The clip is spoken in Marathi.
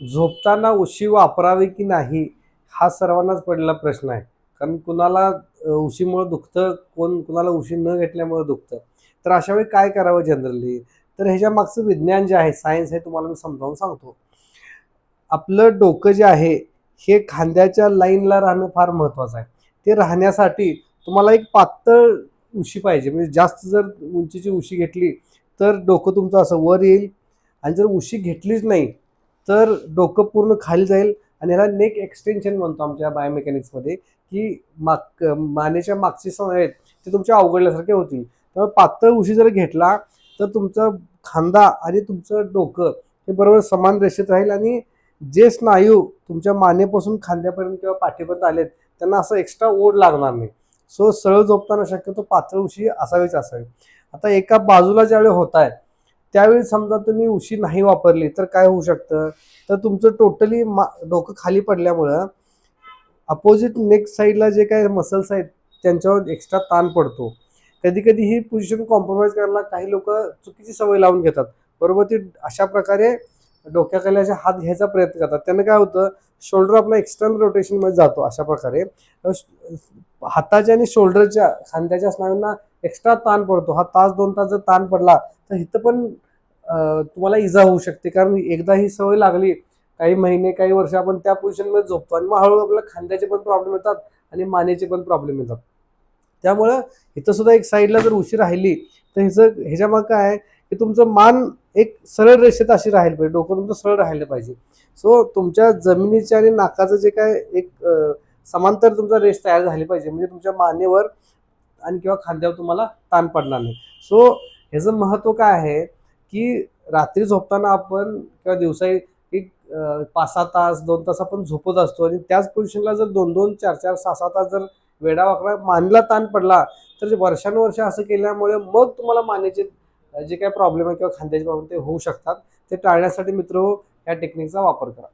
झोपताना उशी वापरावी की नाही हा सर्वांनाच पडलेला प्रश्न आहे. कारण कुणाला उशीमुळं दुखतं कोण कुणाला उशी न घेतल्यामुळं दुखतं. तर अशा वेळी काय करावं जनरली? तर ह्याच्या मागचं विज्ञान जे आहे सायन्स हे तुम्हाला मी समजावून सांगतो. आपलं डोकं जे आहे हे खांद्याच्या लाईनला राहणं फार महत्त्वाचं आहे. ते राहण्यासाठी तुम्हाला एक पातळ उशी पाहिजे. म्हणजे जास्त जर उंचीची उशी घेतली तर डोकं तुमचं असं वर येईल. आणि जर उशी घेतलीच नाही तर डोकं पूर्ण खाली जाईल आणि ह्याला नेक एक्सटेन्शन म्हणतो आमच्या बायोमेकॅनिक्समध्ये की माग मानेच्या मागचे सण आहेत ते तुमच्या अवघडल्यासारखे होतील. त्यामुळे पातळ उशी जर घेतला तर तुमचं खांदा आणि तुमचं डोकं हे बरोबर समान रेषेत राहील आणि जे स्नायू तुमच्या मानेपासून खांद्यापर्यंत किंवा पाठीपर्यंत आलेत त्यांना असं एक्स्ट्रा ओढ लागणार नाही. सो सरळ झोपताना शक्यतो पातळ उशी असावीच असावी. आता एका बाजूला ज्यावेळी होत आहे त्यावेळी समजा तुम्ही उशी नाही वापरली तर काय होऊ शकतं? तर तुमचं टोटली मा डोकं खाली पडल्यामुळं अपोजिट नेक साईडला जे काय मसल्स आहेत त्यांच्यावर एक्स्ट्रा ताण पडतो. कधी कधी ही पोझिशन कॉम्प्रोमाइज करायला काही लोक चुकीची सवय लावून घेतात. बरोबर ती अशा प्रकारे डोक्याखाली असे हात घ्यायचा प्रयत्न करतात. त्यानं काय होतं शोल्डर आपला एक्स्टर्नल रोटेशनमध्ये जातो अशा प्रकारे. हाताच्या आणि शोल्डरच्या खांद्याच्या स्नायूंना एक्स्ट्रा ताण पडतो. हा तास दोन तास जर ताण पडला तर इथं पण तुम्हाला इजा होऊ शकते. कारण एकदा ही सवय लागली काही महिने काही वर्ष आपण त्या पोझिशनमध्ये झोपतो आणि मग हळूहळू आपल्याला खांद्याचे पण प्रॉब्लेम येतात आणि मानेचे पण प्रॉब्लेम येतात. त्यामुळं इथं सुद्धा एक साईडला जर उशी राहिली तर ह्याचं ह्याच्या मग काय आहे की तुमचं मान एक सरळ रेषेत अशी राहील पाहिजे. डोकं तुमचं सरळ राहिलं पाहिजे. सो तुमच्या जमिनीच्या आणि नाकाचं जे काय एक समांतर तुमचा रेष तयार झाली पाहिजे. म्हणजे तुमच्या मानेवर आणि किंवा खांद्यावर तुम्हाला ताण पडणार नाही. सो ह्याचं महत्त्व काय आहे? की रात्री झोपताना आपण किंवा दिवसाही एक पाच सहा तास दोन तास आपण झोपत असतो आणि त्याच पोझिशनला जर दोन दोन चार चार सहा सहा तास जर वेडा वाकडा मानला ताण पडला तर वर्षानुवर्ष असं केल्यामुळे मग तुम्हाला मानेचे जे काही प्रॉब्लेम आहे किंवा खांद्याचे प्रॉब्लेम ते होऊ शकतात. ते टाळण्यासाठी मित्र हो, या टेक्निकचा वापर करा.